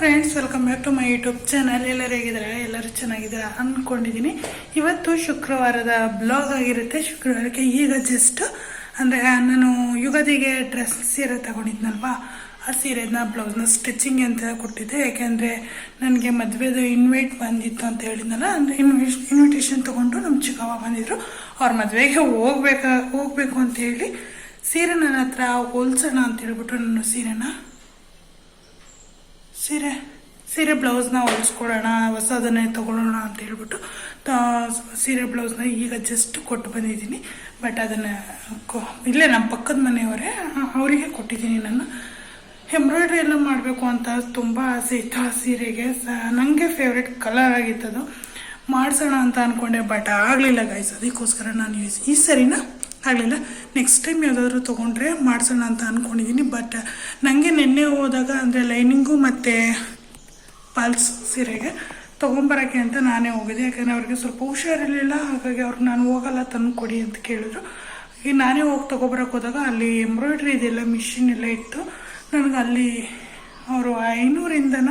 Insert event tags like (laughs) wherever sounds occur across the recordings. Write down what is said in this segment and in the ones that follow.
Friends welcome back to my YouTube channel ಎಲ್ಲರೂ ಹೇಗಿದ್ದಾರೆ? ಎಲ್ಲರೂ ಚೆನ್ನಾಗಿದ್ದಾರೆ ಅಂದ್ಕೊಂಡಿದ್ದೀನಿ ಇವತ್ತು ಶುಕ್ರವಾರದ ಬ್ಲಾಗ್ ಆಗಿರುತ್ತೆ. ಶುಕ್ರವಾರಕ್ಕೆ ಈಗ ಜಸ್ಟ್ ಅಂದರೆ ನಾನು ಯುಗಾದಿಗೆ ಡ್ರೆಸ್ ಸೀರೆ ತಗೊಂಡಿದ್ನಲ್ವಾ? ಆ ಸೀರೆನ ಬ್ಲೌಸ್ನ ಸ್ಟಿಚಿಂಗ್ ಅಂತ ಕೊಟ್ಟಿದ್ದೆ. ಯಾಕೆಂದರೆ ನನಗೆ ಮದುವೆದು ಇನ್ವೈಟ್ ಬಂದಿತ್ತು ಅಂತ ಹೇಳಿದ್ನಲ್ಲ, ಅಂದರೆ ಇನ್ವಿಷ್ ಇನ್ವಿಟೇಷನ್ ತೊಗೊಂಡು ನಮ್ಮ ಚಿಕ್ಕವ್ವ ಬಂದಿದ್ರು. ಅವ್ರ ಮದುವೆಗೆ ಹೋಗ್ಬೇಕಾ ಹೋಗ್ಬೇಕು ಅಂತ ಹೇಳಿ ಸೀರೆ ನನ್ನ ಹತ್ರ ಹೋಲ್ಸೋಣ ಅಂತ ಹೇಳ್ಬಿಟ್ಟು ನಾನು ಸೀರೆನ. ಸೀರೆ ಸೀರೆ ಬ್ಲೌಸ್ನ ಹೊಲಿಸ್ಕೊಳ್ಳೋಣ ಹೊಸದನ್ನೇ ತೊಗೊಳ್ಳೋಣ ಅಂತ ಹೇಳ್ಬಿಟ್ಟು ಸೀರೆ ಬ್ಲೌಸ್ನ ಈಗ ಜಸ್ಟ್ ಕೊಟ್ಟು ಬಂದಿದ್ದೀನಿ. ಬಟ್ ಅದನ್ನು ಇಲ್ಲೇ ನಮ್ಮ ಪಕ್ಕದ ಮನೆಯವರೇ, ಅವರಿಗೆ ಕೊಟ್ಟಿದ್ದೀನಿ ನಾನು. ಎಂಬ್ರಾಯ್ಡ್ರಿ ಎಲ್ಲ ಮಾಡಬೇಕು ಅಂತ ತುಂಬ ಆಸೆ ಇತ್ತು ಆ ಸೀರೆಗೆ. ನನಗೆ ಫೇವ್ರೆಟ್ ಕಲರ್ ಆಗಿತ್ತದು. ಮಾಡಿಸೋಣ ಅಂತ ಅಂದ್ಕೊಂಡೆ ಬಟ್ ಆಗಲಿಲ್ಲ ಗಾಯ್ಸ್ ಅದಕ್ಕೋಸ್ಕರ ನಾನು ಈ ಸರಿನ? ಆಗಲಿಲ್ಲ. ನೆಕ್ಸ್ಟ್ ಟೈಮ್ ಯಾವುದಾದ್ರೂ ತೊಗೊಂಡ್ರೆ ಮಾಡಿಸೋಣ ಅಂತ ಅಂದ್ಕೊಂಡಿದ್ದೀನಿ ಬಟ್ ನನಗೆ ನಿನ್ನೆ ಹೋದಾಗ ಅಂದರೆ ಲೈನಿಂಗು ಮತ್ತು ಪಲ್ಸ್ ಸೀರೆಗೆ ತೊಗೊಂಬರೋಕ್ಕೆ ಅಂತ ನಾನೇ ಹೋಗಿದ್ದೆ. ಯಾಕಂದರೆ ಅವ್ರಿಗೆ ಸ್ವಲ್ಪ ಹುಷಾರಿರಲಿಲ್ಲ, ಹಾಗಾಗಿ ಅವ್ರಿಗೆ ನಾನು ಹೋಗಲ್ಲ, ತಂದು ಕೊಡಿ ಅಂತ ಕೇಳಿದ್ರು. ಈಗ ನಾನೇ ಹೋಗಿ ತೊಗೊಬರಕ್ಕೆ ಹೋದಾಗ ಅಲ್ಲಿ ಎಂಬ್ರಾಯ್ಡ್ರಿ ಇದೆಲ್ಲ ಮಿಷಿನ್ ಎಲ್ಲ ಇತ್ತು. ನನಗೆ ಅಲ್ಲಿ ಅವರು ಐನೂರಿಂದನ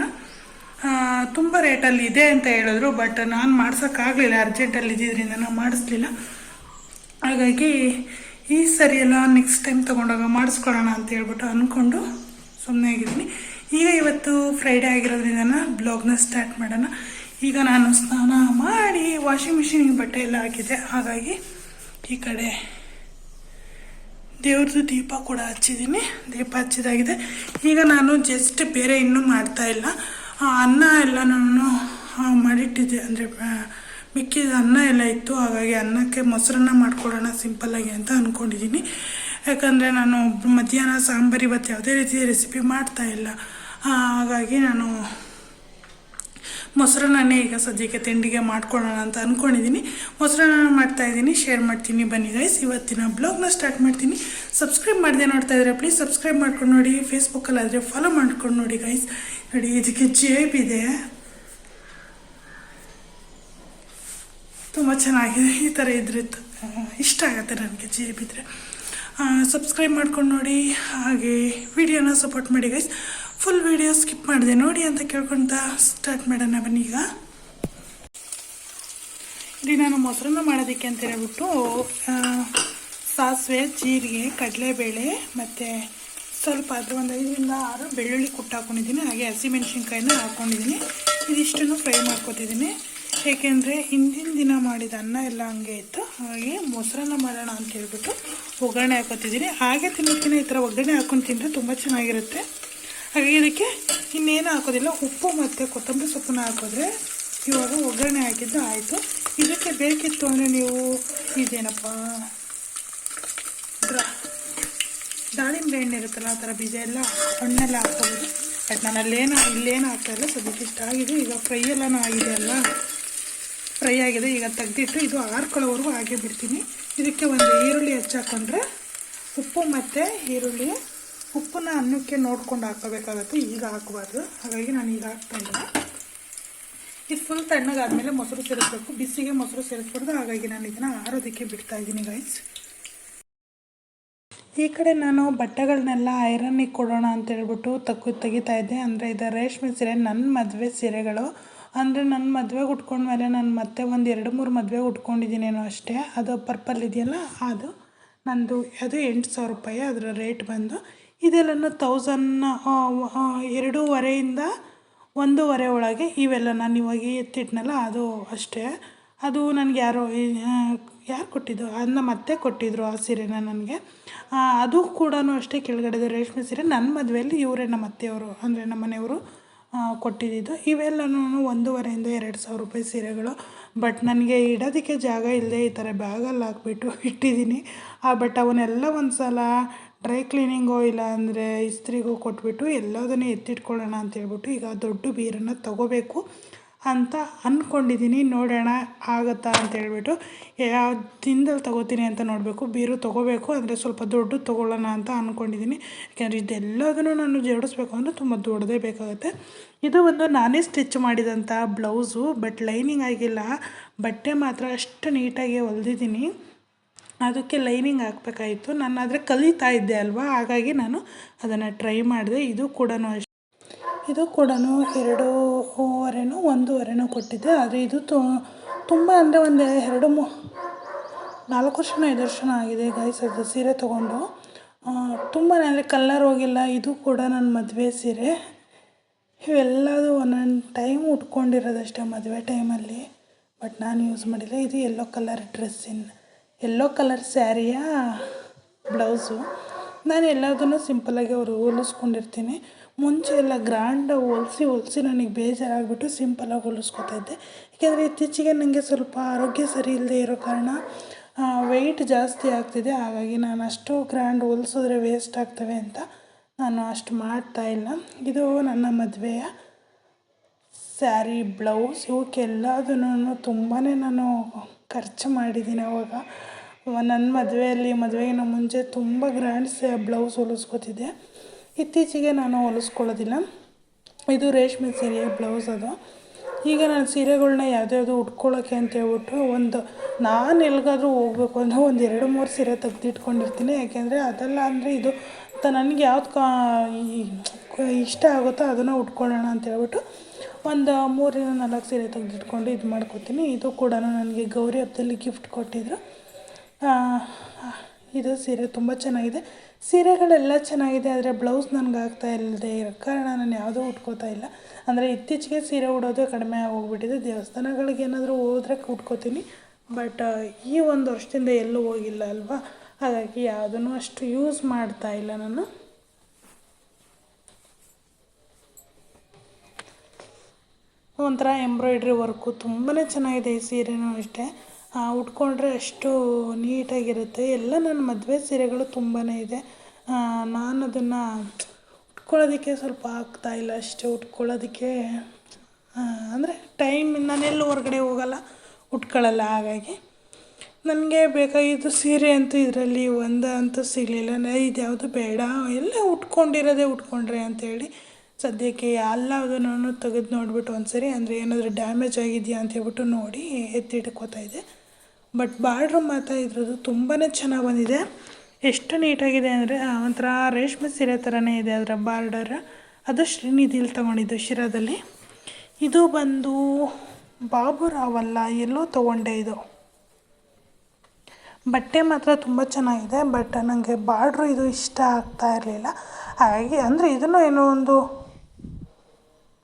ತುಂಬ ರೇಟಲ್ಲಿ ಇದೆ ಅಂತ ಹೇಳಿದ್ರು ಬಟ್ ನಾನು ಮಾಡ್ಸೋಕ್ಕಾಗಲಿಲ್ಲ ಅರ್ಜೆಂಟಲ್ಲಿ ಇದ್ದಿದ್ದರಿಂದ ನಾನು ಮಾಡಿಸ್ಲಿಲ್ಲ. ಹಾಗಾಗಿ ಈ ಸರಿ ಎಲ್ಲ ನೆಕ್ಸ್ಟ್ ಟೈಮ್ ತೊಗೊಂಡಾಗ ಮಾಡಿಸ್ಕೊಳ್ಳೋಣ ಅಂತ ಹೇಳ್ಬಿಟ್ಟು ಅಂದ್ಕೊಂಡು ಸುಮ್ಮನೆ ಆಗಿದ್ದೀನಿ. ಈಗ ಇವತ್ತು ಫ್ರೈಡೇ ಆಗಿರೋದ್ರಿಂದ ಬ್ಲಾಗ್ನ ಸ್ಟಾರ್ಟ್ ಮಾಡೋಣ. ಈಗ ನಾನು ಸ್ನಾನ ಮಾಡಿ ವಾಷಿಂಗ್ ಮಿಷಿನಿಗೆ ಬಟ್ಟೆ ಎಲ್ಲ ಹಾಕಿದ್ದೆ. ಹಾಗಾಗಿ ಈ ಕಡೆ ದೇವ್ರದ್ದು ದೀಪ ಕೂಡ ಹಚ್ಚಿದ್ದೀನಿ. ದೀಪ ಹಚ್ಚಿದಾಗಿದೆ. ಈಗ ನಾನು ಜಸ್ಟ್ ಬೇರೆ ಇನ್ನೂ ಮಾಡ್ತಾ ಇಲ್ಲ. ಅನ್ನ ಎಲ್ಲ ನಾನು ಮಾಡಿಟ್ಟಿದ್ದೆ. ಅಂದರೆ ಮಿಕ್ಕಿದ ಅನ್ನ ಎಲ್ಲ ಇತ್ತು, ಹಾಗಾಗಿ ಅನ್ನಕ್ಕೆ ಮೊಸರನ್ನ ಮಾಡ್ಕೊಳ್ಳೋಣ ಸಿಂಪಲ್ಲಾಗಿ ಅಂತ ಅಂದ್ಕೊಂಡಿದ್ದೀನಿ ಯಾಕಂದರೆ ನಾನು ಮಧ್ಯಾಹ್ನ ಸಾಂಬಾರು ಇವತ್ತು ಯಾವುದೇ ರೀತಿಯ ರೆಸಿಪಿ ಮಾಡ್ತಾ ಇಲ್ಲ. ಹಾಗಾಗಿ ನಾನು ಮೊಸರನ್ನೇ ಈಗ ಸದ್ಯಕ್ಕೆ ತಿಂಡಿಗೆ ಮಾಡ್ಕೊಳ್ಳೋಣ ಅಂತ ಅಂದ್ಕೊಂಡಿದ್ದೀನಿ ಮೊಸರನ್ನ ಮಾಡ್ತಾ ಇದ್ದೀನಿ ಶೇರ್ ಮಾಡ್ತೀನಿ ಬನ್ನಿ ಗೈಸ್ ಇವತ್ತಿನ ಬ್ಲಾಗ್ನ ಸ್ಟಾರ್ಟ್ ಮಾಡ್ತೀನಿ. ಸಬ್ಸ್ಕ್ರೈಬ್ ಮಾಡಿದೆ ನೋಡ್ತಾ ಇದ್ರೆ ಪ್ಲೀಸ್ ಸಬ್ಸ್ಕ್ರೈಬ್ ಮಾಡ್ಕೊಂಡು ನೋಡಿ ಫೇಸ್ಬುಕ್ಕಲ್ಲಾದರೆ ಫಾಲೋ ಮಾಡ್ಕೊಂಡು ನೋಡಿ ಗೈಸ್ ನೋಡಿ, ಇದಕ್ಕೆ ಜೇಬ್ ಇದೆ. ತುಂಬ ಚೆನ್ನಾಗಿದೆ. ಈ ಥರ ಇದ್ರೆ ಇಷ್ಟ ಆಗುತ್ತೆ ನನಗೆ ಜಿ ಎ ಬಿದ್ರೆ ಸಬ್ಸ್ಕ್ರೈಬ್ ಮಾಡ್ಕೊಂಡು ನೋಡಿ, ಹಾಗೆ ವಿಡಿಯೋನ ಸಪೋರ್ಟ್ ಮಾಡಿ ಗೈಸ್ ಫುಲ್ ವಿಡಿಯೋ ಸ್ಕಿಪ್ ಮಾಡಿದೆ. ನೋಡಿ ಅಂತ ಕೇಳ್ಕೊಳ್ತಾ ಸ್ಟಾರ್ಟ್ ಮಾಡೋಣ ಬನ್ನಿ ಈಗ. ಇಲ್ಲಿ ನಾನು ಮೊಸರನ್ನ ಮಾಡೋದಕ್ಕೆ ಅಂತ ಹೇಳ್ಬಿಟ್ಟು ಸಾಸಿವೆ, ಜೀರಿಗೆ, ಕಡಲೆಬೇಳೆ ಮತ್ತು ಸ್ವಲ್ಪ ಅದು ಒಂದು ಐದರಿಂದ ಆರು ಬೆಳ್ಳುಳ್ಳಿ ಕುಟ್ಟು ಹಾಕೊಂಡಿದ್ದೀನಿ. ಹಾಗೆ ಹಸಿಮೆಣ್ಸಿನ್ಕಾಯಿನ ಹಾಕ್ಕೊಂಡಿದ್ದೀನಿ ಇದಿಷ್ಟನ್ನು ಫ್ರೈ ಮಾಡ್ಕೊತಿದ್ದೀನಿ. ಏಕೆಂದರೆ ಹಿಂದಿನ ದಿನ ಮಾಡಿದ ಅನ್ನ ಎಲ್ಲ ಹಂಗೆ ಇತ್ತು. ಹಾಗೆ ಮೊಸರನ್ನ ಮಾಡೋಣ ಅಂತ ಹೇಳ್ಬಿಟ್ಟು ಒಗ್ಗರಣೆ ಹಾಕೋತಿದ್ದೀನಿ. ಹಾಗೆ ತಿನ್ನೋದಕ್ಕಿಂತ ಈ ಥರ ಒಗ್ಗರಣೆ ಹಾಕೊಂಡು ತಿಂದರೆ ತುಂಬ ಚೆನ್ನಾಗಿರುತ್ತೆ. ಹಾಗೆ ಇದಕ್ಕೆ ಇನ್ನೇನು ಹಾಕೋದಿಲ್ಲ, ಉಪ್ಪು ಮತ್ತು ಕೊತ್ತಂಬರಿ ಸೊಪ್ಪನ್ನ ಹಾಕಿದ್ರೆ ಇವಾಗ ಒಗ್ಗರಣೆ ಹಾಕಿದ್ದು ಆಯಿತು. ಇದಕ್ಕೆ ಬೇಕಿತ್ತು ಅಂದರೆ ನೀವು ಇದೇನಪ್ಪ ದಾಳಿಂಬೆ ಹಣ್ಣು ಇರುತ್ತಲ್ಲ ಆ ಥರ ಬೀಜ ಎಲ್ಲ ಹಣ್ಣೆಲ್ಲ ಹಾಕೋಬೋದು. ಬಟ್ ನಾನು ಅಲ್ಲೇನು ಇಲ್ಲೇನು ಹಾಕ್ತಾ ಇಲ್ಲ. ಸದ್ಯಕ್ಕೆ ಇಷ್ಟ ಆಗಿದೆ. ಈಗ ಫ್ರೈ ಎಲ್ಲನೂ ಆಗಿದೆ ಅಲ್ಲ ಫ್ರೈ ಆಗಿದೆ. ಈಗ ತೆಗೆದಿಟ್ಟು ಇದು ಆರ್ಕೊಳ್ಳೋವರೆಗೂ ಹಾಗೆ ಬಿಡ್ತೀನಿ. ಇದಕ್ಕೆ ಒಂದು ಈರುಳ್ಳಿ ಹೆಚ್ಚಾಕೊಂಡ್ರೆ ಉಪ್ಪು ಮತ್ತು ಈರುಳ್ಳಿ. ಉಪ್ಪನ್ನ ಅನ್ನಕ್ಕೆ ನೋಡ್ಕೊಂಡು ಹಾಕೋಬೇಕಾಗತ್ತೆ ಈಗ ಹಾಕಬಾರ್ದು. ಹಾಗಾಗಿ ನಾನು ಈಗ ಹಾಕ್ತಾ ಇಲ್ಲ ಇದು ಫುಲ್ ತಣ್ಣಗಾದಮೇಲೆ ಮೊಸರು ಸೇರಿಸ್ಬೇಕು. ಬಿಸಿಗೆ ಮೊಸರು ಸೇರಿಸ್ಬಾರ್ದು. ಹಾಗಾಗಿ ನಾನು ಇದನ್ನು ಆರೋದಕ್ಕೆ ಬಿಡ್ತಾ ಇದ್ದೀನಿ ಗೈಸ್ ಈ ಕಡೆ ನಾನು ಬಟ್ಟೆಗಳನ್ನೆಲ್ಲ ಐರನ್ನಿಗೆ ಕೊಡೋಣ ಅಂತ ಹೇಳ್ಬಿಟ್ಟು ತಗ್ಗು ತೆಗಿತಾ ಇದ್ದೆ. ಅಂದರೆ ಇದು ರೇಷ್ಮೆ ಸೀರೆ ನನ್ನ ಮದುವೆ ಸೀರೆಗಳು. ಅಂದರೆ ನನ್ನ ಮದುವೆಗೆ ಉಟ್ಕೊಂಡ್ಮೇಲೆ ನಾನು ಮತ್ತೆ ಒಂದು ಎರಡು ಮೂರು ಮದುವೆಗೆ ಉಟ್ಕೊಂಡಿದ್ದೀನೇನೋ ಅಷ್ಟೇ, ಅದು ಪರ್ಪಲ್ ಇದೆಯಲ್ಲ, ಅದು ನಂದು ಅದು ಎಂಟು ಸಾವಿರ ರೂಪಾಯಿ ಅದರ ರೇಟ್ ಬಂದು ಇದೆಲ್ಲನೂ ತೌಸಂಡ್ ಎರಡೂವರೆಯಿಂದ ಒಂದೂವರೆ ಒಳಗೆ ಇವೆಲ್ಲ ನಾನು ಇವಾಗ ಎತ್ತಿಟ್ನಲ್ಲ ಅದು ಅಷ್ಟೇ. ಅದು ನನಗೆ ಯಾರೋ ಯಾರು ಕೊಟ್ಟಿದ್ದು? ಅದನ್ನ ಮತ್ತೆ ಕೊಟ್ಟಿದ್ರು ಆ ಸೀರೆನ ನನಗೆ. ಅದು ಕೂಡ ಅಷ್ಟೇ ಕೆಳಗಡೆದು ರೇಷ್ಮೆ ಸೀರೆ. ನನ್ನ ಮದುವೆಯಲ್ಲಿ ಇವರೇ ನಮ್ಮ ಅತ್ತೆಯವರು, ಅಂದರೆ ನಮ್ಮ ಮನೆಯವರು. ಕೊಟ್ಟಿದ್ದಿದ್ದು ಇವೆಲ್ಲನೂ ಒಂದೂವರೆಯಿಂದ ಎರಡು ಸಾವಿರ ರೂಪಾಯಿ ಸೀರೆಗಳು. ಬಟ್ ನನಗೆ ಇಡೋದಕ್ಕೆ ಜಾಗ ಇಲ್ಲದೆ ಈ ಥರ ಬ್ಯಾಗಲ್ಲಿ ಹಾಕ್ಬಿಟ್ಟು (laughs) ಇಟ್ಟಿದ್ದೀನಿ. ಆ ಬಟ್ ಅವನ್ನೆಲ್ಲ ಒಂದು ಸಲ ಡ್ರೈ ಕ್ಲೀನಿಂಗೋ ಇಲ್ಲ ಅಂದರೆ ಇಸ್ತ್ರಿಗೋ ಕೊಟ್ಬಿಟ್ಟು ಎಲ್ಲದನ್ನೂ ಎತ್ತಿಟ್ಕೊಳ್ಳೋಣ ಅಂತ ಹೇಳ್ಬಿಟ್ಟು ಈಗ ದೊಡ್ಡ ಬೀರನ್ನು ತಗೋಬೇಕು. ಅಂತ ಅಂದ್ಕೊಂಡಿದ್ದೀನಿ ನೋಡೋಣ ಆಗುತ್ತಾ ಅಂತ ಹೇಳ್ಬಿಟ್ಟು ಯಾವ ದಿನದಲ್ಲಿ ತೊಗೋತೀನಿ ಅಂತ ನೋಡಬೇಕು, ಬೀರು ತೊಗೋಬೇಕು, ಅಂದರೆ ಸ್ವಲ್ಪ ದೊಡ್ಡ ತೊಗೊಳ್ಳೋಣ ಅಂತ ಅಂದ್ಕೊಂಡಿದ್ದೀನಿ ಯಾಕೆಂದರೆ ಇದೆಲ್ಲದನ್ನು ನಾನು ಜೋಡಿಸ್ಬೇಕು ಅಂದರೆ ತುಂಬ ದೊಡ್ಡದೇ ಬೇಕಾಗುತ್ತೆ. ಇದು ಒಂದು ನಾನೇ ಸ್ಟಿಚ್ ಮಾಡಿದಂಥ ಬ್ಲೌಸು, ಬಟ್ ಲೈನಿಂಗ್ ಆಗಿಲ್ಲ. ಬಟ್ಟೆ ಮಾತ್ರ ಅಷ್ಟು ನೀಟಾಗಿ ಹೊಲ್ದಿದ್ದೀನಿ. ಅದಕ್ಕೆ ಲೈನಿಂಗ್ ಹಾಕ್ಬೇಕಾಯಿತು. ನಾನು ಆದರೆ ಕಲಿತಾ ಇದ್ದೆ ಅಲ್ವಾ? ಹಾಗಾಗಿ ನಾನು ಅದನ್ನು ಟ್ರೈ ಮಾಡಿದೆ. ಇದು ಕೂಡ ಇದು ಕೂಡ ಎರಡೂವರೆನೋ ಒಂದೂವರೆನೋ ಕೊಟ್ಟಿದ್ದೆ ಆದರೆ ಇದು ತುಂಬ ಅಂದರೆ ಒಂದು ಎರಡು ಮೂ, ನಾಲ್ಕು ವರ್ಷನೋ ಐದು ವರ್ಷನೋ ಆಗಿದೆ ಗೈಸ್ ಅದು ಸೀರೆ ತೊಗೊಂಡು. ತುಂಬಾ ಅಂದರೆ ಕಲ್ಲರ್ ಹೋಗಿಲ್ಲ. ಇದು ಕೂಡ ನನ್ನ ಮದುವೆ ಸೀರೆ. ಇವೆಲ್ಲದೂ ಒಂದೊಂದು ಟೈಮ್ ಉಟ್ಕೊಂಡಿರೋದಷ್ಟೇ ಮದುವೆ ಟೈಮಲ್ಲಿ ಬಟ್ ನಾನು ಯೂಸ್ ಮಾಡಿಲ್ಲ. ಇದು ಎಲ್ಲೋ ಕಲರ್ ಡ್ರೆಸ್ಸಿನ ಎಲ್ಲೋ ಕಲರ್ ಸ್ಯಾರಿಯ ಬ್ಲೌಸು ನಾನು ಎಲ್ಲದನ್ನು ಸಿಂಪಲ್ಲಾಗಿ ಅವರು ಹೋಲಿಸ್ಕೊಂಡಿರ್ತೀನಿ. ಮುಂಚೆ ಎಲ್ಲ ಗ್ರ್ಯಾಂಡ್ ಹೊಲ್ಸಿ ಹೊಲ್ಸಿ ನನಗೆ ಬೇಜಾರಾಗಿಬಿಟ್ಟು ಸಿಂಪಲಾಗಿ ಹೊಲಿಸ್ಕೊತಾ ಇದ್ದೆ. ಏಕೆಂದರೆ ಇತ್ತೀಚೆಗೆ ನನಗೆ ಸ್ವಲ್ಪ ಆರೋಗ್ಯ ಸರಿ ಇಲ್ಲದೆ ಇರೋ ಕಾರಣ ವೆಯ್ಟ್ ಜಾಸ್ತಿ ಆಗ್ತಿದೆ. ಹಾಗಾಗಿ ನಾನು ಅಷ್ಟು ಗ್ರ್ಯಾಂಡ್ ಹೊಲ್ಸಿದ್ರೆ ವೇಸ್ಟ್ ಆಗ್ತವೆ ಅಂತ ನಾನು ಅಷ್ಟು ಮಾಡ್ತಾ ಇಲ್ಲ. ಇದು ನನ್ನ ಮದುವೆಯ ಸ್ಯಾರಿ, ಬ್ಲೌಸ್ ಇವಕ್ಕೆಲ್ಲದನ್ನು ತುಂಬಾ ನಾನು ಖರ್ಚು ಮಾಡಿದ್ದೀನಿ ಅವಾಗ. ನನ್ನ ಮದುವೆಯಲ್ಲಿ, ಮದುವೆಗಿನ ಮುಂಚೆ ತುಂಬ ಗ್ರ್ಯಾಂಡ್ ಸ್ಯಾ ಬ್ಲೌಸ್ ಹೊಲಿಸ್ಕೊತಿದ್ದೆ. ಇತ್ತೀಚೆಗೆ ನಾನು ಹೊಲಿಸ್ಕೊಳ್ಳೋದಿಲ್ಲ. ಇದು ರೇಷ್ಮೆ ಸೀರೆ ಬ್ಲೌಸ್ ಅದು. ಈಗ ನಾನು ಸೀರೆಗಳನ್ನ ಯಾವುದ್ಯಾವುದು ಉಟ್ಕೊಳ್ಳೋಕ್ಕೆ ಅಂತ ಹೇಳ್ಬಿಟ್ಟು ಒಂದು ನಾನು ಎಲ್ಲಿಗಾದ್ರೂ ಹೋಗ್ಬೇಕು ಅಂದರೆ ಒಂದು ಎರಡು ಮೂರು ಸೀರೆ ತೆಗೆದಿಟ್ಕೊಂಡಿರ್ತೀನಿ. ಯಾಕೆಂದರೆ ಅದೆಲ್ಲ ಅಂದರೆ ಇದು ತ ನನಗೆ ಯಾವ್ದು ಕಾ ಇಷ್ಟ ಆಗುತ್ತೋ ಅದನ್ನು ಉಟ್ಕೊಳ್ಳೋಣ ಅಂತ ಹೇಳ್ಬಿಟ್ಟು ಒಂದು ಮೂರರಿಂದ ನಾಲ್ಕು ಸೀರೆ ತೆಗೆದಿಟ್ಕೊಂಡು ಇದು ಮಾಡ್ಕೊತೀನಿ. ಇದು ಕೂಡ ನನಗೆ ಗೌರಿ ಹಬ್ಬದಲ್ಲಿ ಗಿಫ್ಟ್ ಕೊಟ್ಟಿದ್ದರು ಇದು ಸೀರೆ ತುಂಬ ಚೆನ್ನಾಗಿದೆ. ಸೀರೆಗಳೆಲ್ಲ ಚೆನ್ನಾಗಿದೆ, ಆದರೆ ಬ್ಲೌಸ್ ನನಗೆ ಆಗ್ತಾ ಇಲ್ಲದೆ ಇರೋ ಕಾರಣ ನಾನು ಯಾವುದೂ ಉಟ್ಕೋತಾ ಇಲ್ಲ. ಅಂದರೆ ಇತ್ತೀಚೆಗೆ ಸೀರೆ ಉಡೋದು ಕಡಿಮೆ ಆಗೋಗ್ಬಿಟ್ಟಿದೆ. ದೇವಸ್ಥಾನಗಳಿಗೆ ಏನಾದರೂ ಹೋದ್ರೆ ಉಟ್ಕೋತೀನಿ. ಬಟ್ ಈ ಒಂದು ವರ್ಷದಿಂದ ಎಲ್ಲೂ ಹೋಗಿಲ್ಲ ಅಲ್ವಾ? ಹಾಗಾಗಿ ಯಾವುದನ್ನು ಅಷ್ಟು ಯೂಸ್ ಮಾಡ್ತಾ ಇಲ್ಲ ನಾನು. ಒಂಥರ ಎಂಬ್ರಾಯ್ಡ್ರಿ ವರ್ಕು ತುಂಬಾ ಚೆನ್ನಾಗಿದೆ ಈ ಸೀರೆನೂ ಅಷ್ಟೇ. ಉಟ್ಕೊಂಡ್ರೆ ಅಷ್ಟು ನೀಟಾಗಿರುತ್ತೆ. ಎಲ್ಲ ನನ್ನ ಮದುವೆ ಸೀರೆಗಳು ತುಂಬಾ ಇದೆ. ನಾನು ಅದನ್ನು ಉಟ್ಕೊಳ್ಳೋದಕ್ಕೆ ಸ್ವಲ್ಪ ಆಗ್ತಾಯಿಲ್ಲ ಅಷ್ಟೇ. ಉಟ್ಕೊಳ್ಳೋದಕ್ಕೆ ಅಂದರೆ ಟೈಮ್ ನಾನೆಲ್ಲೂ ಹೊರಗಡೆ ಹೋಗಲ್ಲ. ಉಟ್ಕೊಳ್ಳಲ್ಲ, ಹಾಗಾಗಿ ನನಗೆ ಬೇಕಾಗಿದ್ದು ಸೀರೆ ಅಂತೂ ಇದರಲ್ಲಿ ಒಂದು ಅಂತೂ ಸಿಗಲಿಲ್ಲ. ಇದು ಯಾವುದು ಬೇಡ. ಎಲ್ಲ ಉಟ್ಕೊಂಡಿರೋದೇ ಉಟ್ಕೊಂಡ್ರೆ ಅಂತೇಳಿ. ಸದ್ಯಕ್ಕೆ ಎಲ್ಲದನ್ನು ತೆಗೆದು ನೋಡಿಬಿಟ್ಟು ಒಂದು ಸರಿ ಅಂದರೆ ಏನಾದರೂ ಡ್ಯಾಮೇಜ್ ಆಗಿದೆಯಾ ಅಂತ ಹೇಳ್ಬಿಟ್ಟು ನೋಡಿ ಎತ್ತಿಟ್ಕೋತಾ ಇದ್ದೆ. ಬಟ್ ಬಾರ್ಡ್ರ್ ಮಾತ್ರ ಇದ್ರದ್ದು ತುಂಬಾ ಚೆನ್ನಾಗಿ ಬಂದಿದೆ. ಎಷ್ಟು ನೀಟಾಗಿದೆ ಅಂದರೆ ಒಂಥರ ರೇಷ್ಮೆ ಸೀರೆ ಥರನೇ ಇದೆ ಅದರ ಬಾರ್ಡರ್. ಅದು ಶ್ರೀನಿಧಿಲಿ ತೊಗೊಂಡಿದ್ದು ಶಿರಾದಲ್ಲಿ. ಇದು ಬಂದು ಬಾಬು ರಾವಲ್ಲ, ಎಲ್ಲೋ ತೊಗೊಂಡೆ ಇದು. ಬಟ್ಟೆ ಮಾತ್ರ ತುಂಬ ಚೆನ್ನಾಗಿದೆ, ಬಟ್ ನನಗೆ ಬಾರ್ಡ್ರು ಇದು ಇಷ್ಟ ಆಗ್ತಾ ಇರಲಿಲ್ಲ. ಹಾಗಾಗಿ ಅಂದರೆ ಇದನ್ನು ಏನೋ ಒಂದು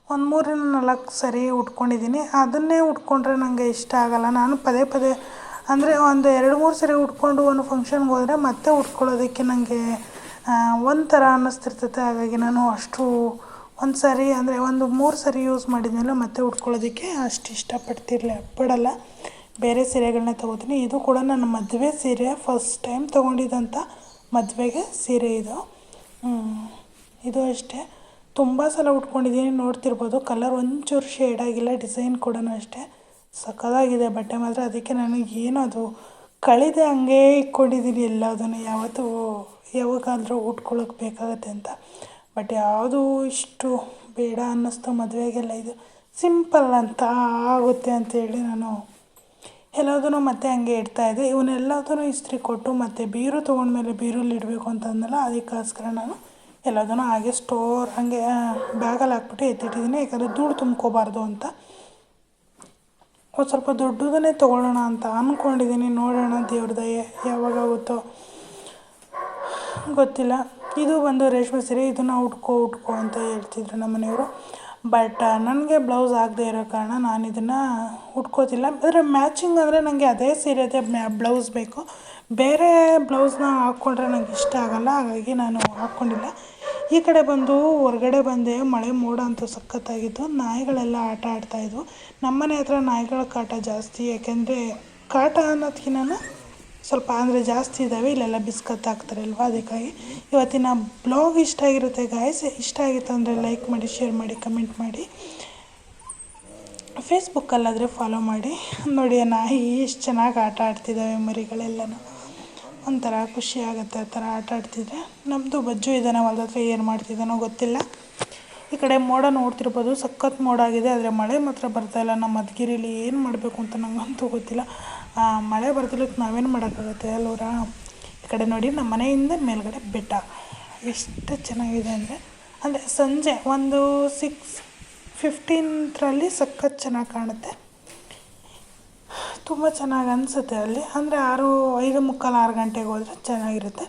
ಒಂದು ಮೂರರಿಂದ ನಾಲ್ಕು ಸರಿ ಉಟ್ಕೊಂಡಿದ್ದೀನಿ. ಅದನ್ನೇ ಉಟ್ಕೊಂಡ್ರೆ ನನಗೆ ಇಷ್ಟ ಆಗೋಲ್ಲ. ನಾನು ಪದೇ ಪದೇ ಅಂದರೆ ಒಂದು ಎರಡು ಮೂರು ಸರಿ ಉಟ್ಕೊಂಡು ಒಂದು ಫಂಕ್ಷನ್ಗೆ ಹೋದರೆ ಮತ್ತೆ ಉಟ್ಕೊಳ್ಳೋದಕ್ಕೆ ನನಗೆ ಒಂಥರ ಅನ್ನಿಸ್ತಿರ್ತೈತೆ. ಹಾಗಾಗಿ ನಾನು ಅಷ್ಟು ಒಂದು ಸರಿ ಅಂದರೆ ಒಂದು ಮೂರು ಸರಿ ಯೂಸ್ ಮಾಡಿದ್ಮೇಲೆ ಮತ್ತೆ ಉಟ್ಕೊಳ್ಳೋದಕ್ಕೆ ಅಷ್ಟು ಇಷ್ಟಪಡ್ತಿರಲಿ, ಪಡಲ್ಲ. ಬೇರೆ ಸೀರೆಗಳನ್ನ ತೊಗೋತೀನಿ. ಇದು ಕೂಡ ನನ್ನ ಮದುವೆ ಸೀರೆ ಫಸ್ಟ್ ಟೈಮ್ ತೊಗೊಂಡಿದ್ದಂಥ ಮದುವೆಗೆ ಸೀರೆ ಇದು. ಇದು ಅಷ್ಟೇ. ತುಂಬ ಸಲ ಉಟ್ಕೊಂಡಿದ್ದೀನಿ, ನೋಡ್ತಿರ್ಬೋದು. ಕಲರ್ ಒಂಚೂರು ಶೇಡ್ ಆಗಿಲ್ಲ ಡಿಸೈನ್ ಕೂಡ ಅಷ್ಟೇ. ಸಖತ್ತಾಗಿದೆ ಬಟ್ಟೆ ಮಾತ್ರ ಅದಕ್ಕೆ ನನಗೆ ಏನು ಅದು ಕಳೆದೆ ಹಂಗೆ ಇಟ್ಕೊಂಡಿದ್ದೀನಿ ಎಲ್ಲದನ್ನು. ಯಾವತ್ತೂ ಯಾವಾಗಾದರೂ ಉಟ್ಕೊಳ್ಳೋಕೆ ಬೇಕಾಗತ್ತೆ ಅಂತ. ಬಟ್ ಯಾವುದು ಇಷ್ಟು ಬೇಡ ಅನ್ನಿಸ್ತು ಮದುವೆಗೆಲ್ಲ ಇದು ಸಿಂಪಲ್ ಅಂತ ಆಗುತ್ತೆ ಅಂತೇಳಿ ನಾನು ಎಲ್ಲದನ್ನು ಮತ್ತೆ ಹಂಗೆ ಇಡ್ತಾಯಿದ್ದೆ ಇವನ್ನೆಲ್ಲದನ್ನು ಇಸ್ತ್ರಿ ಕೊಟ್ಟು ಮತ್ತು ಬೀರು ತೊಗೊಂಡ್ಮೇಲೆ ಬೀರಲ್ಲಿ ಇಡಬೇಕು ಅಂತಂದಲ್ಲ ಅದಕ್ಕೋಸ್ಕರ ನಾನು ಎಲ್ಲದನ್ನು ಹಾಗೆ ಸ್ಟೋರ್ ಹಾಗೆ ಬ್ಯಾಗಲ್ಲಿ ಹಾಕ್ಬಿಟ್ಟು ಎತ್ತಿಟ್ಟಿದ್ದೀನಿ. ಯಾಕಂದರೆ ಧೂಳು ತುಂಬ್ಕೋಬಾರ್ದು ಅಂತ. ಒಂದು ಸ್ವಲ್ಪ ದೊಡ್ಡದನ್ನೇ ತೊಗೊಳ್ಳೋಣ ಅಂತ ಅಂದ್ಕೊಂಡಿದ್ದೀನಿ ನೋಡೋಣ ದೇವ್ರ ದಯೆ ಯಾವಾಗ ಆಗುತ್ತೋ. ಗೊತ್ತಿಲ್ಲ. ಇದು ಬಂದು ರೇಷ್ಮೆ ಸೀರೆ, ಇದನ್ನು ಉಟ್ಕೋ ಉಟ್ಕೋ ಅಂತ ಹೇಳ್ತಿದ್ರು ನಮ್ಮ ಮನೆಯವರು ಬಟ್, ನನಗೆ ಬ್ಲೌಸ್ ಆಗದೆ ಇರೋ ಕಾರಣ ನಾನು ಇದನ್ನು ಉಟ್ಕೋತಿಲ್ಲ. ಆದರೆ ಮ್ಯಾಚಿಂಗ್ ಅಂದರೆ ನನಗೆ ಅದೇ ಸೀರೆದೇ ಬ್ಲೌಸ್ ಬೇಕು. ಬೇರೆ ಬ್ಲೌಸ್ನ ಹಾಕ್ಕೊಂಡ್ರೆ ನನಗೆ ಇಷ್ಟ ಆಗೋಲ್ಲ. ಹಾಗಾಗಿ ನಾನು ಹಾಕ್ಕೊಂಡಿಲ್ಲ ಈ ಕಡೆ ಬಂದು ಹೊರಗಡೆ ಬಂದೆ, ಮಳೆ ಮೋಡ ಅಂತೂ ಸಖತ್ತಾಗಿತ್ತು. ನಾಯಿಗಳೆಲ್ಲ ಆಟ ಆಡ್ತಾಯಿದ್ವು ನಮ್ಮ ಮನೆ ಹತ್ರ ನಾಯಿಗಳ ಕಾಟ ಜಾಸ್ತಿ, ಯಾಕೆಂದರೆ ಕಾಟ ಅನ್ನೋದ್ಕಿಂತ ಸ್ವಲ್ಪ ಅಂದರೆ ಜಾಸ್ತಿ ಇದ್ದಾವೆ ಇಲ್ಲೆಲ್ಲ ಬಿಸ್ಕತ್ ಅಲ್ವಾ ಅದಕ್ಕಾಗಿ. ಇವತ್ತಿನ ಬ್ಲಾಗ್ ಇಷ್ಟ ಆಗಿರುತ್ತೆ ಗಾಯ್ಸ್ ಇಷ್ಟ ಆಗಿತ್ತು ಅಂದರೆ ಲೈಕ್ ಮಾಡಿ ಶೇರ್ ಮಾಡಿ ಕಮೆಂಟ್ ಮಾಡಿ. ಫೇಸ್ಬುಕ್ಕಲ್ಲಾದರೆ ಫಾಲೋ ಮಾಡಿ. ನೋಡಿ, ನಾಯಿ ಎಷ್ಟು ಚೆನ್ನಾಗಿ ಆಟ ಆಡ್ತಿದ್ದಾವೆ ಮರಿಗಳೆಲ್ಲನೂ. ಒಂಥರ ಖುಷಿ ಆಗುತ್ತೆ ಆ ಥರ ಆಟ ಆಡ್ತಿದ್ರೆ. ನಮ್ಮದು ಬಜ್ಜು ಇದ್ದಾನೆ ಹೊಲ್ದ ಹತ್ರ ಏನು ಮಾಡ್ತಿದ್ದಾನೋ ಗೊತ್ತಿಲ್ಲ. ಈ ಕಡೆ ಮೋಡ ನೋಡ್ತಿರ್ಬೋದು, ಸಖತ್ ಮೋಡ ಆಗಿದೆ, ಆದರೆ ಮಳೆ ಮಾತ್ರ ಬರ್ತಾಯಿಲ್ಲ ನಮ್ಮ ಮಧುಗಿರಿಲಿ ಏನು ಮಾಡಬೇಕು ಅಂತ ನನಗಂತೂ ಗೊತ್ತಿಲ್ಲ. ಮಳೆ ಬರ್ತಿಲ್ಲಕ್ಕೆ ನಾವೇನು ಮಾಡೋಕ್ಕಾಗುತ್ತೆ ಅಲ್ಲೂರಾ ಈ ಕಡೆ ನೋಡಿ, ನಮ್ಮ ಮನೆಯಿಂದ ಮೇಲ್ಗಡೆ ಬೆಟ್ಟ. ಎಷ್ಟು ಚೆನ್ನಾಗಿದೆ ಅಂದರೆ ಅಂದರೆ ಸಂಜೆ ಒಂದು ಸಿಕ್ಸ್ ಫಿಫ್ಟೀನ್ತ್ರಲ್ಲಿ ಸಖತ್ ಚೆನ್ನಾಗಿ ಕಾಣುತ್ತೆ. ತುಂಬ ಚೆನ್ನಾಗಿ ಅನಿಸುತ್ತೆ ಅಲ್ಲಿ. ಅಂದರೆ ಆರು, ಐದು ಮುಕ್ಕಾಲು ಆರು ಗಂಟೆಗೆ ಹೋದರೆ ಚೆನ್ನಾಗಿರುತ್ತೆ.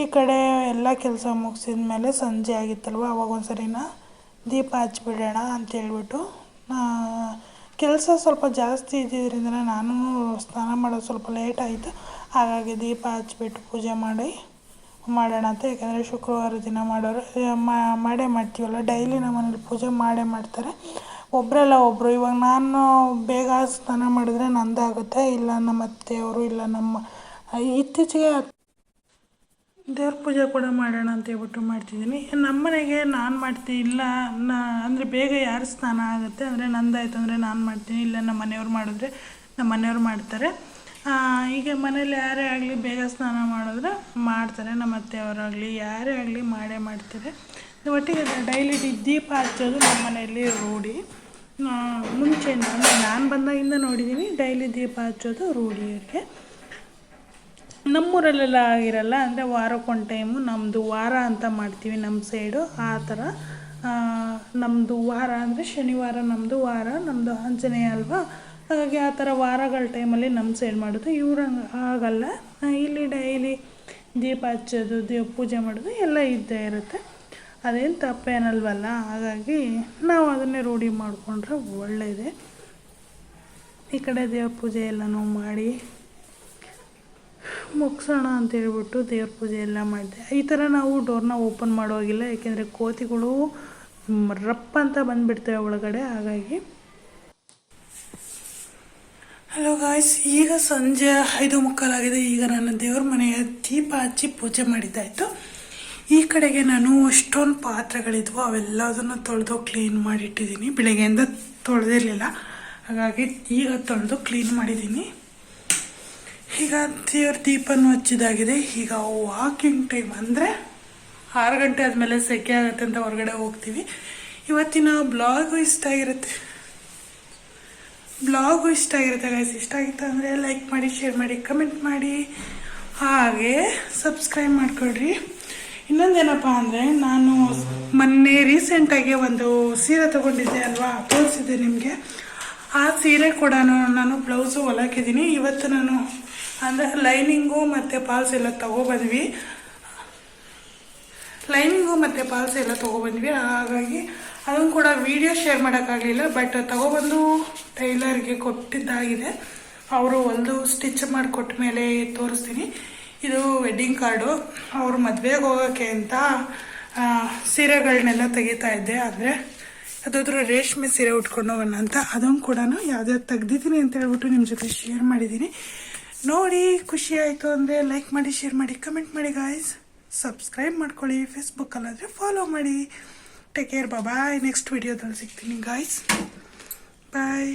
ಈ ಕಡೆ ಎಲ್ಲ ಕೆಲಸ ಮುಗಿಸಿದ ಮೇಲೆ ಸಂಜೆ ಆಗಿತ್ತಲ್ವ, ಅವಾಗ ಒಂದು ಸರಿನ ದೀಪ ಹಚ್ಬಿಡೋಣ ಅಂತ ಹೇಳ್ಬಿಟ್ಟು ಕೆಲಸ ಸ್ವಲ್ಪ ಜಾಸ್ತಿ ಇದ್ದಿದ್ದರಿಂದ ನಾನು ಸ್ನಾನ ಮಾಡೋದು ಸ್ವಲ್ಪ ಲೇಟ್ ಆಯಿತು. ಹಾಗಾಗಿ ದೀಪ ಹಚ್ಬಿಟ್ಟು ಪೂಜೆ ಮಾಡಿ ಮಾಡೋಣ ಅಂತ. ಯಾಕೆಂದರೆ ಶುಕ್ರವಾರ ದಿನ ಮಾಡೋರು ಮಾಡೇ ಮಾಡ್ತೀವಲ್ಲ, ಡೈಲಿ ನಮ್ಮ ಮನೇಲಿ ಪೂಜೆ ಮಾಡೇ ಮಾಡ್ತಾರೆ. ಒಬ್ಬರಲ್ಲ ಒಬ್ಬರು ಇವಾಗ ನಾನು ಬೇಗ ಸ್ನಾನ ಮಾಡಿದ್ರೆ ನಂದಾಗುತ್ತೆ ಇಲ್ಲ ನಮ್ಮ ಅತ್ತೆಯವರು, ಇಲ್ಲ ನಮ್ಮ ಇತ್ತೀಚೆಗೆ ದೇವ್ರ ಪೂಜೆ ಕೂಡ ಮಾಡೋಣ ಅಂತ ಹೇಳ್ಬಿಟ್ಟು ಮಾಡ್ತಿದ್ದೀನಿ. ನಮ್ಮ ಮನೆಗೆ ನಾನು ಮಾಡ್ತೀನಿ, ಇಲ್ಲ ನಾ, ಅಂದರೆ ಬೇಗ ಯಾರು ಸ್ನಾನ ಆಗುತ್ತೆ ಅಂದರೆ ನಂದಾಯ್ತು ಅಂದರೆ ನಾನು ಮಾಡ್ತೀನಿ. ಇಲ್ಲ ನಮ್ಮ ಮನೆಯವ್ರು ಮಾಡಿದ್ರೆ ನಮ್ಮ ಮನೆಯವ್ರು ಮಾಡ್ತಾರೆ. ಈಗ ಮನೇಲಿ ಯಾರೇ ಆಗಲಿ ಬೇಗ ಸ್ನಾನ ಮಾಡಿದ್ರೆ ಮಾಡ್ತಾರೆ. ನಮ್ಮ ಅತ್ತೆಯವರಾಗಲಿ ಯಾರೇ ಆಗಲಿ ಮಾಡೇ ಮಾಡ್ತಾರೆ. ಒಟ್ಟಿಗೆ ಡೈಲಿ ದೀಪ ಹಚ್ಚೋದು ನಮ್ಮ ಮನೆಯಲ್ಲಿ ರೂಢಿ. ಆ, ನಾನು ನಾನು ಬಂದಾಗಿಂದ ನೋಡಿದ್ದೀನಿ ಡೈಲಿ ದೀಪ ಹಚ್ಚೋದು ರೂಢಿಯಕ್ಕೆ. ನಮ್ಮೂರಲ್ಲೆಲ್ಲ ಆಗಿರಲ್ಲ ಅಂದರೆ ವಾರಕ್ಕೊಂದು ಟೈಮು ನಮ್ಮದು ವಾರ ಅಂತ ಮಾಡ್ತೀವಿ ನಮ್ಮ ಸೈಡು ಆ ಥರ. ನಮ್ಮದು ವಾರ ಅಂದರೆ ಶನಿವಾರ ನಮ್ಮದು ವಾರ ನಮ್ಮದು ಆಂಜನೇಯ ಅಲ್ವಾ? ಹಾಗಾಗಿ ಆ ಥರ ವಾರಗಳ ಟೈಮಲ್ಲಿ ನಮ್ಮ ಸೈಡ್ ಮಾಡೋದು. ಇವ್ರು ಆಗಲ್ಲ ಇಲ್ಲಿ ಡೈಲಿ ದೀಪ ಹಚ್ಚೋದು ದೇವ್ ಪೂಜೆ ಮಾಡೋದು ಎಲ್ಲ ಇದ್ದೇ ಇರುತ್ತೆ. ಅದೇನು ತಪ್ಪೇನಲ್ವಲ್ಲ, ಹಾಗಾಗಿ ನಾವು ಅದನ್ನೇ ರೂಢಿ ಮಾಡಿಕೊಂಡ್ರೆ ಒಳ್ಳೆಯದೇ ಈ ಕಡೆ ದೇವ್ರ ಪೂಜೆ ಎಲ್ಲನೂ ಮಾಡಿ ಮುಗಿಸೋಣ ಅಂತ ಹೇಳ್ಬಿಟ್ಟು ದೇವ್ರ ಪೂಜೆ ಎಲ್ಲ ಮಾಡಿದೆ. ಈ ಥರ ನಾವು ಡೋರ್ನ ಓಪನ್ ಮಾಡೋಗಿಲ್ಲ ಏಕೆಂದರೆ ಕೋತಿಗಳು ರಪ್ಪ ಅಂತ ಬಂದುಬಿಡ್ತವೆ ಒಳಗಡೆ, ಹಾಗಾಗಿ. ಹಲೋ ಗಾಯ್ಸ್ ಈಗ ಸಂಜೆ ಐದು ಮುಕ್ಕಾಲಾಗಿದೆ. ಈಗ ನಾನು ದೇವ್ರ ಮನೆಯ ದೀಪ ಹಚ್ಚಿ ಪೂಜೆ ಮಾಡಿದ್ದಾಯಿತು. ಈ ಕಡೆಗೆ ನಾನು ಎಷ್ಟೊಂದು ಪಾತ್ರೆಗಳಿದ್ವು ಅವೆಲ್ಲದನ್ನು ತೊಳೆದು ಕ್ಲೀನ್ ಮಾಡಿಟ್ಟಿದ್ದೀನಿ. ಬೆಳಗ್ಗೆಯಿಂದ ತೊಳೆದಿರಲಿಲ್ಲ. ಹಾಗಾಗಿ ಈಗ ತೊಳೆದು ಕ್ಲೀನ್ ಮಾಡಿದ್ದೀನಿ. ಈಗ ದೇವ್ರ ದೀಪನ ಹಚ್ಚಿದಾಗಿದೆ. ಈಗ ವಾಕಿಂಗ್ ಟೈಮ್ ಅಂದರೆ ಆರು ಗಂಟೆ ಆದಮೇಲೆ ಸೆಕೆ ಆಗುತ್ತೆ ಅಂತ ಹೊರಗಡೆ ಹೋಗ್ತೀವಿ. ಇವತ್ತಿನ ಬ್ಲಾಗು ಇಷ್ಟ ಆಗಿರುತ್ತೆ. ಬ್ಲಾಗು ಇಷ್ಟ ಆಗಿರುತ್ತೆ ಗೈಸ್ ಇಷ್ಟ ಆಗಿತ್ತು ಅಂದರೆ ಲೈಕ್ ಮಾಡಿ ಶೇರ್ ಮಾಡಿ ಕಮೆಂಟ್ ಮಾಡಿ. ಹಾಗೆ ಸಬ್ಸ್ಕ್ರೈಬ್ ಮಾಡ್ಕೊಳ್ರಿ. ಇನ್ನೊಂದೇನಪ್ಪ ಅಂದರೆ ನಾನು ಮೊನ್ನೆ ರೀಸೆಂಟಾಗಿ ಒಂದು ಸೀರೆ ತೊಗೊಂಡಿದ್ದೆ ಅಲ್ವಾ? ತೋರಿಸಿದ್ದೆ ನಿಮಗೆ. ಆ ಸೀರೆ ಕೂಡ ನಾನು ಬ್ಲೌಸು ಹೊಲಾಕಿದ್ದೀನಿ ಇವತ್ತು ನಾನು ಅಂದರೆ ಲೈನಿಂಗು ಮತ್ತು ಪಾಲ್ಸ್ ಎಲ್ಲ ತೊಗೊಬಂದ್ವಿ. ಲೈನಿಂಗು ಮತ್ತು ಪಾಲ್ಸ್ ಎಲ್ಲ ತೊಗೊಬಂದ್ವಿ. ಹಾಗಾಗಿ ಅದನ್ನು ಕೂಡ ವಿಡಿಯೋ ಶೇರ್ ಮಾಡೋಕ್ಕಾಗಲಿಲ್ಲ ಬಟ್ ತಗೊಬಂದು ಟೈಲರ್ಗೆ ಕೊಟ್ಟಿದ್ದಾಗಿದೆ. ಅವರು ಒಂದು ಸ್ಟಿಚ್ ಮಾಡಿಕೊಟ್ಟ ಮೇಲೆ ತೋರಿಸ್ತೀನಿ. ಇದು ವೆಡ್ಡಿಂಗ್ ಕಾರ್ಡು ಅವ್ರ ಮದುವೆಗೆ ಹೋಗೋಕ್ಕೆ ಅಂತ ಸೀರೆಗಳನ್ನೆಲ್ಲ ತೆಗಿತಾ ಇದ್ದೆ. ಆದರೆ ಅದಾದ್ರು ರೇಷ್ಮೆ ಸೀರೆ ಉಟ್ಕೊಂಡು ಹೋಗೋಣ ಅಂತ ಅದನ್ನು ಕೂಡ ಯಾವ್ದಾದ್ರು ತೆಗ್ದಿದ್ದೀನಿ ಅಂತ ಹೇಳ್ಬಿಟ್ಟು ನಿಮ್ಮ ಜೊತೆ ಶೇರ್ ಮಾಡಿದ್ದೀನಿ. ನೋಡಿ, ಖುಷಿ ಆಯಿತು ಅಂದರೆ ಲೈಕ್ ಮಾಡಿ ಶೇರ್ ಮಾಡಿ ಕಮೆಂಟ್ ಮಾಡಿ ಗಾಯ್ಸ್ ಸಬ್ಸ್ಕ್ರೈಬ್ ಮಾಡ್ಕೊಳ್ಳಿ. ಫೇಸ್ಬುಕ್ಕಲ್ಲಾದರೆ ಫಾಲೋ ಮಾಡಿ. ಟೇಕ್ ಕೇರ್ ಬಾಯ್ ನೆಕ್ಸ್ಟ್ ವಿಡಿಯೋದಲ್ಲಿ ಸಿಗ್ತೀನಿ ಗಾಯ್ಸ್ ಬಾಯ್